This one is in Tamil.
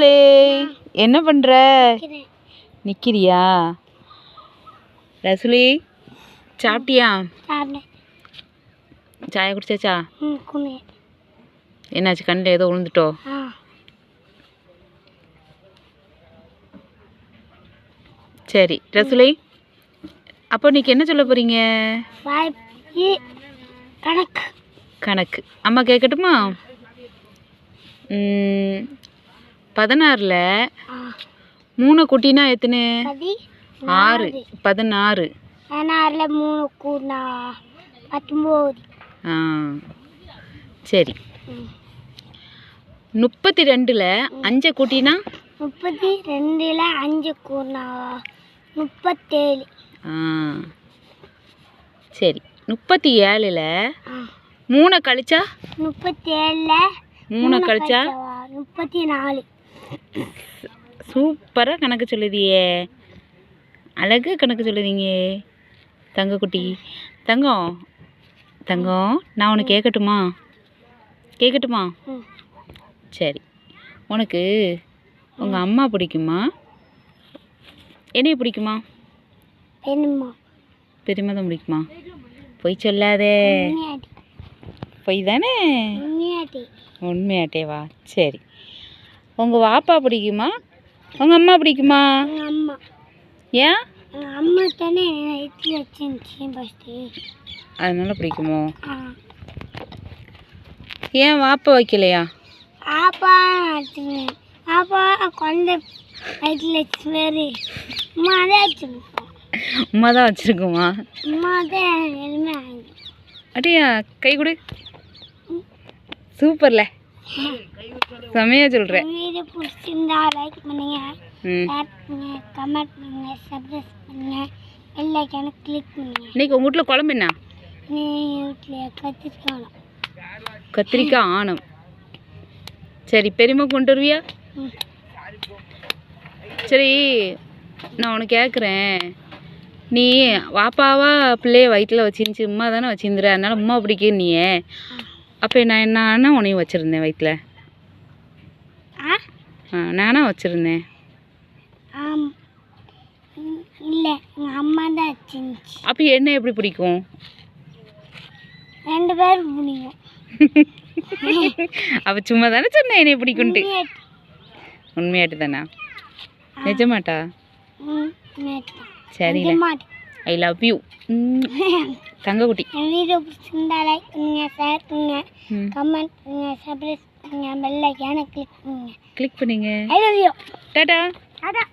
ரசூலே என்ன பண்ணுற நிற்கிறியா ரசூலே சாப்பிட்டியா? சாயா குடிச்சாச்சா? என்னாச்சு கண்ணில் ஏதோ விழுந்துட்டோ சரி ரசூலை அப்போ இன்னைக்கு என்ன சொல்ல போகிறீங்க கணக்கு. கணக்கு. அம்மா கேட்கட்டுமா? பதினாறில் மூணு குட்டினா எத்தனை? ஆறு. பதினாறு. பதினாறில் மூணு கூடனா பத்தொம்போது. ஆ. சரி. முப்பத்தி ரெண்டில் அஞ்சை கூட்டினா? முப்பத்தி ரெண்டில் அஞ்சு கூடனா முப்பத்தேழு. ஆ. சரி. முப்பத்தி ஏழில் மூணை கழிச்சா? முப்பத்தேழில் மூணை கழிச்சா? முப்பத்தி நாலு சூப்பராக கணக்கு சொல்லுதியே. அழகு கணக்கு சொல்லுதீங்க. தங்கக்குட்டி தங்கம். தங்கம்? நான் உனக்கு கேட்கட்டுமா கேட்கட்டுமா சரி. உனக்கு உங்கள் அம்மா பிடிக்குமா? என்னைய பிடிக்குமா? பெரியம்மா தான் பிடிக்குமா? பொய் சொல்லாதே. பொய் தானே? உண்மையாட்டி. உண்மையாட்டேவா? சரி. உங்கள் வாப்பா பிடிக்குமா? உங்கள் அம்மா பிடிக்குமா? அம்மா. ஏன்? அம்மா தானே இட்லி வச்சுருந்துச்சு ஃபஸ்ட்டு அதனால பிடிக்குமோ? ஏன் வாப்பா வைக்கலையா? ஆப்பா ஆப்பா குழந்தை வயிற்றில் வச்சு வேறு அம்மா தான் வச்சுருப்போம் அம்மா தான் வச்சுருக்குமா? அம்மா தான் அடியா கை கொடு. சூப்பர்ல. செமையா சொல்கிறேன் வீடியோ பிடிச்சிருந்தா லைக் பண்ணுங்க. ம். ஷேர் பண்ணுங்க கமெண்ட் பண்ணுங்க சப்ஸ்கிரைப் பண்ணுங்க. பெல்லைக்கான கிளிக் பண்ணுங்க. இன்னைக்கு உங்கள் வீட்டில் குழம்பு என்ன? நீ கத்திரிக்காய் ஆணம். சரி பெரியம்மா கொண்டு வருவியா? சரி நான் உனக்கு கேட்குறேன் நீ வாப்பாவா பிள்ளைய வயிற்றில் வச்சிருந்துச்சு உமா தானே வச்சிருந்துற அதனால உமா பிடிக்கும் நீயே அப்போ நான் என்ன உன்னையும் வச்சுருந்தேன் வயிற்றில் ஆ? நானா வச்சுருந்தேன். இல்லை எங்கள் அம்மா தான் வச்சிருந்துச்சு. அப்போ என்ன எப்படி பிடிக்கும்? ரெண்டு பேரும் பிடிக்கும். அவள் சும்மா தானே சொன்னேன் என்னைய பிடிக்குன்ட்டு? உண்மையாட்டி. தானா? நிஜமாட்டா? ம், ஐ லவ் யூ தங்கக்குட்டி. வீடியோ பிடிச்சிருந்தா லைக் பண்ணுங்க ஷேர் பண்ணுங்க கமெண்ட் பண்ணுங்க சப்ஸ்கிரைப் பண்ணுங்க பெல் ஐக்கான கிளிக் பண்ணுங்க. கிளிக் பண்ணுங்க. I love you ta ta. அதான்